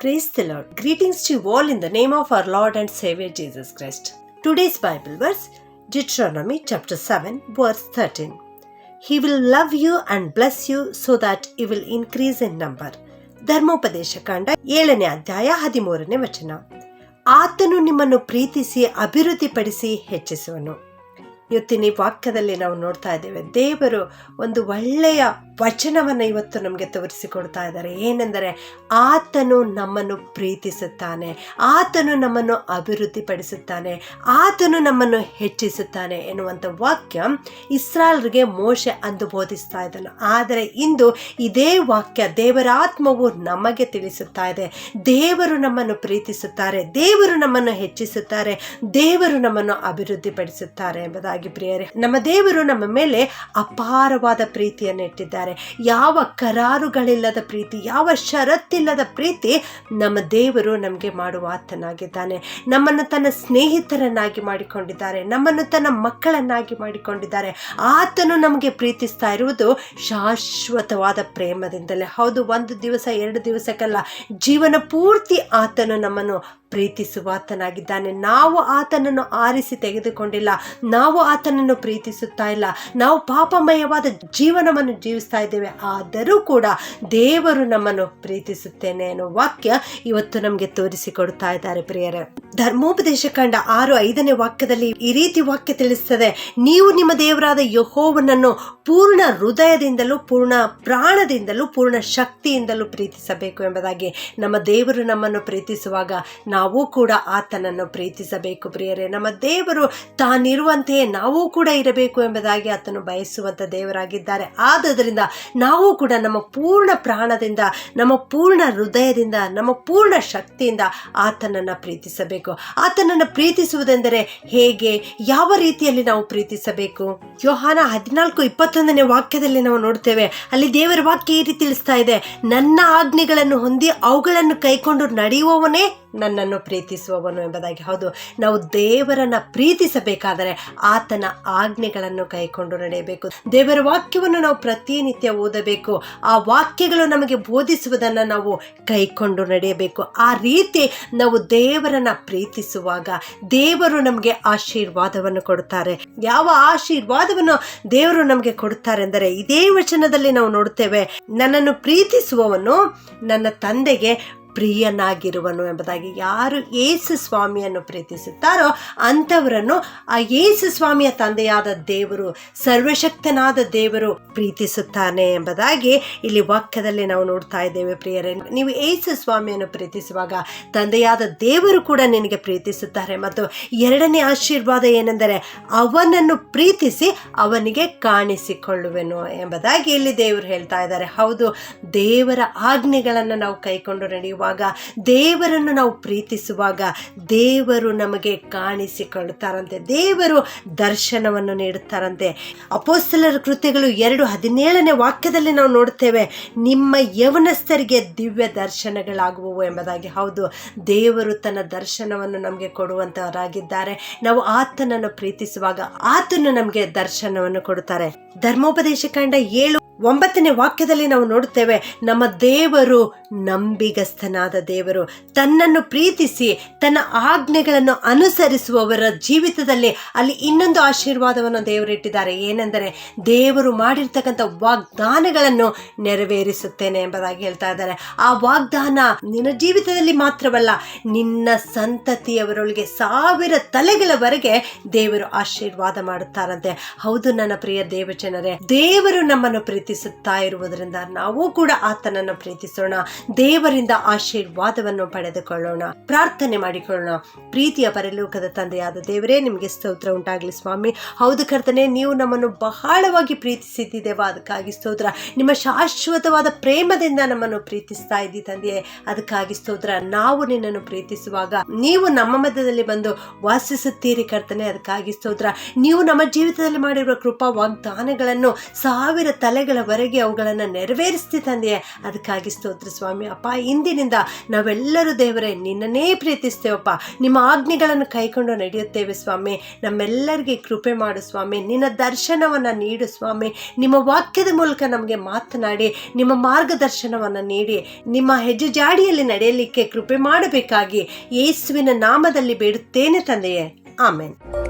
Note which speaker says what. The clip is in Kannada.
Speaker 1: Praise the Lord. Greetings to you all in the name of our Lord and Savior Jesus Christ. Today's Bible verse Deuteronomy chapter 7, verse 13. He will love you and bless you so that you will increase in number. ಧರ್ಮೋಪದೇಶ ಕಾಂಡ ಏಳನೇ ಅಧ್ಯಾಯ ಹದಿಮೂರನೇ ವಚನ ಆತನು ನಿಮ್ಮನ್ನು ಪ್ರೀತಿಸಿ ಅಭಿವೃದ್ಧಿಪಡಿಸಿ ಹೆಚ್ಚಿಸುವನು ಇವತ್ತಿನ ವಾಕ್ಯದಲ್ಲಿ ನಾವು ನೋಡ್ತಾ ಇದ್ದೇವೆ ದೇವರು ಒಂದು ಒಳ್ಳೆಯ ವಚನವನ್ನು ಇವತ್ತು ನಮಗೆ ತೋರಿಸಿಕೊಡ್ತಾ ಇದ್ದಾರೆ. ಏನೆಂದರೆ ಆತನು ನಮ್ಮನ್ನು ಪ್ರೀತಿಸುತ್ತಾನೆ. ಆತನು ನಮ್ಮನ್ನು ಅಭಿವೃದ್ಧಿಪಡಿಸುತ್ತಾನೆ. ಆತನು ನಮ್ಮನ್ನು ಹೆಚ್ಚಿಸುತ್ತಾನೆ ಎನ್ನುವಂಥ ವಾಕ್ಯ ಇಸ್ರಾಲ್ರಿಗೆ ಮೋಶೆ ಅಂದು ಬೋಧಿಸ್ತಾ ಇದ್ದನು. ಆದರೆ ಇಂದು ಇದೇ ವಾಕ್ಯ ದೇವರಾತ್ಮವು ನಮಗೆ ತಿಳಿಸುತ್ತಾ ಇದೆ. ದೇವರು ನಮ್ಮನ್ನು ಪ್ರೀತಿಸುತ್ತಾರೆ. ದೇವರು ನಮ್ಮನ್ನು ಹೆಚ್ಚಿಸುತ್ತಾರೆ. ದೇವರು ನಮ್ಮನ್ನು ಅಭಿವೃದ್ಧಿಪಡಿಸುತ್ತಾರೆ ಎಂಬುದಾಗಿ ಪ್ರಿಯರೇ, ನಮ್ಮ ದೇವರು ನಮ್ಮ ಮೇಲೆ ಅಪಾರವಾದ ಪ್ರೀತಿಯನ್ನು ಇಟ್ಟಿದ್ದಾರೆ ಯಾವ ಕರಾರುಗಳಿಲ್ಲದ ಪ್ರೀತಿ, ಯಾವ ಷರತ್ತಿಲ್ಲದ ಪ್ರೀತಿ ನಮ್ಮ ದೇವರು ನಮಗೆ ಮಾಡುವ ಆತನಾಗಿದ್ದಾನೆ. ನಮ್ಮನ್ನು ತನ್ನ ಸ್ನೇಹಿತರನ್ನಾಗಿ ಮಾಡಿಕೊಂಡಿದ್ದಾರೆ. ನಮ್ಮನ್ನು ತನ್ನ ಮಕ್ಕಳನ್ನಾಗಿ ಮಾಡಿಕೊಂಡಿದ್ದಾರೆ. ಆತನು ನಮಗೆ ಪ್ರೀತಿಸ್ತಾ ಇರುವುದು ಶಾಶ್ವತವಾದ ಪ್ರೇಮದಿಂದಲೇ. ಹೌದು, ಒಂದು ದಿವಸ, ಎರಡು ದಿವಸಕ್ಕಲ್ಲ. ಜೀವನ ಪೂರ್ತಿ ಆತನು ನಮ್ಮನ್ನು ಪ್ರೀತಿಸುವ ಆತನಾಗಿದ್ದಾನೆ ನಾವು ಆತನನ್ನು ಆರಿಸಿ ತೆಗೆದುಕೊಂಡಿಲ್ಲ. ನಾವು ಆತನನ್ನು ಪ್ರೀತಿಸುತ್ತಾ ಇಲ್ಲ. ನಾವು ಪಾಪಮಯವಾದ ಜೀವನವನ್ನು ಜೀವಿಸ್ತಾ ಇದ್ದೇವೆ. ಆದರೂ ಕೂಡ ದೇವರು ನಮ್ಮನ್ನು ಪ್ರೀತಿಸುತ್ತೇನೆ ಅನ್ನೋ ವಾಕ್ಯ ಇವತ್ತು ನಮಗೆ ತೋರಿಸಿಕೊಡ್ತಾ ಇದ್ದಾರೆ ಪ್ರಿಯರೇ. ಧರ್ಮೋಪದೇಶ ಕಂಡ ಆರು ಐದನೇ ವಾಕ್ಯದಲ್ಲಿ ಈ ರೀತಿ ವಾಕ್ಯ ತಿಳಿಸ್ತದೆ. ನೀವು ನಿಮ್ಮ ದೇವರಾದ ಯಹೋವನನ್ನು ಪೂರ್ಣ ಹೃದಯದಿಂದಲೂ, ಪೂರ್ಣ ಪ್ರಾಣದಿಂದಲೂ, ಪೂರ್ಣ ಶಕ್ತಿಯಿಂದಲೂ ಪ್ರೀತಿಸಬೇಕು ಎಂಬುದಾಗಿ ನಮ್ಮ ದೇವರು ನಮ್ಮನ್ನು ಪ್ರೀತಿಸುವಾಗ ನಾವು ಕೂಡ ಆತನನ್ನು ಪ್ರೀತಿಸಬೇಕು ಪ್ರಿಯರೇ. ನಮ್ಮ ದೇವರು ತಾನಿರುವಂತೆಯೇ ನಾವು ಕೂಡ ಇರಬೇಕು ಎಂಬುದಾಗಿ ಆತನು ಬಯಸುವಂಥ ದೇವರಾಗಿದ್ದಾರೆ. ಆದ್ದರಿಂದ ನಾವು ಕೂಡ ನಮ್ಮ ಪೂರ್ಣ ಪ್ರಾಣದಿಂದ, ನಮ್ಮ ಪೂರ್ಣ ಹೃದಯದಿಂದ, ನಮ್ಮ ಪೂರ್ಣ ಶಕ್ತಿಯಿಂದ ಆತನನ್ನು ಪ್ರೀತಿಸಬೇಕು. ಆತನನ್ನು ಪ್ರೀತಿಸುವುದೆಂದರೆ ಹೇಗೆ, ಯಾವ ರೀತಿಯಲ್ಲಿ ನಾವು ಪ್ರೀತಿಸಬೇಕು? ಯೋಹಾನ ಹದಿನಾಲ್ಕು ಇಪ್ಪತ್ತೊಂದನೇ ವಾಕ್ಯದಲ್ಲಿ ನಾವು ನೋಡ್ತೇವೆ, ಅಲ್ಲಿ ದೇವರ ವಾಕ್ಯ ಈ ರೀತಿ ತಿಳಿಸ್ತಾ ಇದೆ, ನನ್ನ ಆಜ್ಞೆಗಳನ್ನು ಹೊಂದಿ ಅವುಗಳನ್ನು ಕೈಕೊಂಡು ನಡೆಯುವವನೇ ನನ್ನನ್ನು ಪ್ರೀತಿಸುವವನು ಎಂಬುದಾಗಿ. ಹೌದು, ನಾವು ದೇವರನ್ನ ಪ್ರೀತಿಸಬೇಕಾದರೆ ಆತನ ಆಜ್ಞೆಗಳನ್ನು ಕೈಕೊಂಡು ನಡೆಯಬೇಕು. ದೇವರ ವಾಕ್ಯವನ್ನು ನಾವು ಪ್ರತಿನಿತ್ಯ ಓದಬೇಕು. ಆ ವಾಕ್ಯಗಳು ನಮಗೆ ಬೋಧಿಸುವುದನ್ನು ನಾವು ಕೈಕೊಂಡು ನಡೆಯಬೇಕು. ಆ ರೀತಿ ನಾವು ದೇವರನ್ನ ಪ್ರೀತಿಸುವಾಗ ದೇವರು ನಮಗೆ ಆಶೀರ್ವಾದವನ್ನು ಕೊಡುತ್ತಾರೆ. ಯಾವ ಆಶೀರ್ವಾದವನ್ನು ದೇವರು ನಮಗೆ ಕೊಡುತ್ತಾರೆ ಎಂದರೆ ಇದೇ ವಚನದಲ್ಲಿ ನಾವು ನೋಡುತ್ತೇವೆ, ನನ್ನನ್ನು ಪ್ರೀತಿಸುವವನು ನನ್ನ ತಂದೆಗೆ ಪ್ರಿಯನಾಗಿರುವನು ಎಂಬುದಾಗಿ ಯಾರು ಏಸು ಸ್ವಾಮಿಯನ್ನು ಪ್ರೀತಿಸುತ್ತಾರೋ ಅಂಥವರನ್ನು ಆ ಏಸು ಸ್ವಾಮಿಯ ತಂದೆಯಾದ ದೇವರು, ಸರ್ವಶಕ್ತನಾದ ದೇವರು ಪ್ರೀತಿಸುತ್ತಾನೆ ಎಂಬುದಾಗಿ ಇಲ್ಲಿ ವಾಕ್ಯದಲ್ಲಿ ನಾವು ನೋಡ್ತಾ ಇದ್ದೇವೆ ಪ್ರಿಯರೇ. ನೀವು ಏಸು ಸ್ವಾಮಿಯನ್ನು ಪ್ರೀತಿಸುವಾಗ ತಂದೆಯಾದ ದೇವರು ಕೂಡ ನಿನಗೆ ಪ್ರೀತಿಸುತ್ತಾರೆ. ಮತ್ತು ಎರಡನೇ ಆಶೀರ್ವಾದ ಏನೆಂದರೆ ಅವನನ್ನು ಪ್ರೀತಿಸಿ ಅವನಿಗೆ ಕಾಣಿಸಿಕೊಳ್ಳುವೆನು ಎಂಬುದಾಗಿ ಇಲ್ಲಿ ದೇವರು ಹೇಳ್ತಾ ಇದ್ದಾರೆ. ಹೌದು, ದೇವರ ಆಜ್ಞೆಗಳನ್ನು ನಾವು ಕೈಕೊಂಡು ನಡೆಯುವಾಗ ದೇವರನ್ನು ನಾವು ಪ್ರೀತಿಸುವಾಗ ದೇವರು ನಮಗೆ ಕಾಣಿಸಿಕೊಳ್ಳುತ್ತಾರಂತೆ ದೇವರು ದರ್ಶನವನ್ನು ನೀಡುತ್ತಾರಂತೆ. ಅಪೋಸ್ತಲರ ಕೃತ್ಯಗಳು ಎರಡು ಹದಿನೇಳನೇ ವಾಕ್ಯದಲ್ಲಿ ನಾವು ನೋಡ್ತೇವೆ, ನಿಮ್ಮ ಯವನಸ್ಥರಿಗೆ ದಿವ್ಯ ದರ್ಶನಗಳಾಗುವವು ಎಂಬುದಾಗಿ. ಹೌದು, ದೇವರು ತನ್ನ ದರ್ಶನವನ್ನು ನಮಗೆ ಕೊಡುವಂತವರಾಗಿದ್ದಾರೆ. ನಾವು ಆತನನ್ನು ಪ್ರೀತಿಸುವಾಗ ಆತನು ನಮಗೆ ದರ್ಶನವನ್ನು ಕೊಡುತ್ತಾರೆ. ಧರ್ಮೋಪದೇಶ ಕಂಡ ಏಳು ಒಂಬತ್ತನೇ ವಾಕ್ಯದಲ್ಲಿ ನಾವು ನೋಡುತ್ತೇವೆ, ನಮ್ಮ ದೇವರು ನಂಬಿಗಸ್ತನಾದ ದೇವರು. ತನ್ನನ್ನು ಪ್ರೀತಿಸಿ, ತನ್ನ ಆಜ್ಞೆಗಳನ್ನು ಅನುಸರಿಸುವವರ ಜೀವಿತದಲ್ಲಿ ಅಲ್ಲಿ ಇನ್ನೊಂದು ಆಶೀರ್ವಾದವನ್ನು ದೇವರಿಟ್ಟಿದ್ದಾರೆ ಏನೆಂದರೆ, ದೇವರು ಮಾಡಿರ್ತಕ್ಕಂಥ ವಾಗ್ದಾನಗಳನ್ನು ನೆರವೇರಿಸುತ್ತೇನೆ ಎಂಬುದಾಗಿ ಹೇಳ್ತಾ ಇದ್ದಾರೆ. ಆ ವಾಗ್ದಾನ ನಿನ್ನ ಜೀವಿತದಲ್ಲಿ ಮಾತ್ರವಲ್ಲ, ನಿನ್ನ ಸಂತತಿಯವರೊಳಗೆ ಸಾವಿರ ತಲೆಗಳವರೆಗೆ ದೇವರು ಆಶೀರ್ವಾದ ಮಾಡುತ್ತಾರಂತೆ. ಹೌದು ನನ್ನ ಪ್ರಿಯ ದೇವಜನರೇ, ದೇವರು ನಮ್ಮನ್ನು ಪ್ರೀತಿಸುತ್ತಾ ಇರುವುದರಿಂದ ನಾವು ಕೂಡ ಆತನನ್ನು ಪ್ರೀತಿಸೋಣ, ದೇವರಿಂದ ಆಶೀರ್ವಾದವನ್ನು ಪಡೆದುಕೊಳ್ಳೋಣ, ಪ್ರಾರ್ಥನೆ ಮಾಡಿಕೊಳ್ಳೋಣ. ಪ್ರೀತಿಯ ಪರಲೋಕದ ತಂದೆಯಾದ ದೇವರೇ, ನಿಮಗೆ ಸ್ತೋತ್ರ ಉಂಟಾಗಲಿ ಸ್ವಾಮಿ. ಹೌದು ಕರ್ತನೆ, ನೀವು ನಮ್ಮನ್ನು ಬಹಳವಾಗಿ ಪ್ರೀತಿಸಿದ್ದೇವ ಅದಕ್ಕಾಗಿ ಸ್ತೋತ್ರ. ನಿಮ್ಮ ಶಾಶ್ವತವಾದ ಪ್ರೇಮದಿಂದ ನಮ್ಮನ್ನು ಪ್ರೀತಿಸ್ತಾ ಇದ್ದೀ ತಂದೆಯೇ. ಅದಕ್ಕಾಗಿ ಸ್ತೋತ್ರ. ನಾವು ನಿನ್ನನ್ನು ಪ್ರೀತಿಸುವಾಗ ನೀವು ನಮ್ಮ ಮಧ್ಯದಲ್ಲಿ ಬಂದು ವಾಸಿಸುತ್ತೀರಿ ಕರ್ತನೆ. ಅದಕ್ಕಾಗಿ ಸ್ತೋತ್ರ. ನೀವು ನಮ್ಮ ಜೀವಿತದಲ್ಲಿ ಮಾಡಿರುವ ಕೃಪಾ ವಾಗ್ದಾನಗಳನ್ನು ಸಾವಿರ ತಲೆಗಳ ದಿನಗಳವರೆಗೆ ಅವುಗಳನ್ನು ನೆರವೇರಿಸ್ತಿ ತಂದೆಯೇ. ಅದಕ್ಕಾಗಿ ಸ್ತೋತ್ರ ಸ್ವಾಮಿ. ಅಪ್ಪ, ಇಂದಿನಿಂದ ನಾವೆಲ್ಲರೂ ದೇವರೇ, ನಿನ್ನನ್ನೇ ಪ್ರೀತಿಸ್ತೇವಪ್ಪ. ನಿಮ್ಮ ಆಜ್ಞೆಗಳನ್ನು ಕೈಕೊಂಡು ನಡೆಯುತ್ತೇವೆ ಸ್ವಾಮಿ. ನಮ್ಮೆಲ್ಲರಿಗೆ ಕೃಪೆ ಮಾಡು ಸ್ವಾಮಿ. ನಿನ್ನ ದರ್ಶನವನ್ನು ನೀಡು ಸ್ವಾಮಿ. ನಿಮ್ಮ ವಾಕ್ಯದ ಮೂಲಕ ನಮಗೆ ಮಾತನಾಡಿ, ನಿಮ್ಮ ಮಾರ್ಗದರ್ಶನವನ್ನು ನೀಡಿ, ನಿಮ್ಮ ಹೆಜ್ಜೆ ಜಾಡಿಯಲ್ಲಿ ನಡೆಯಲಿಕ್ಕೆ ಕೃಪೆ ಮಾಡಬೇಕಾಗಿ ಯೇಸುವಿನ ನಾಮದಲ್ಲಿ ಬೇಡುತ್ತೇನೆ ತಂದೆಯೇ. ಆಮೇನ್.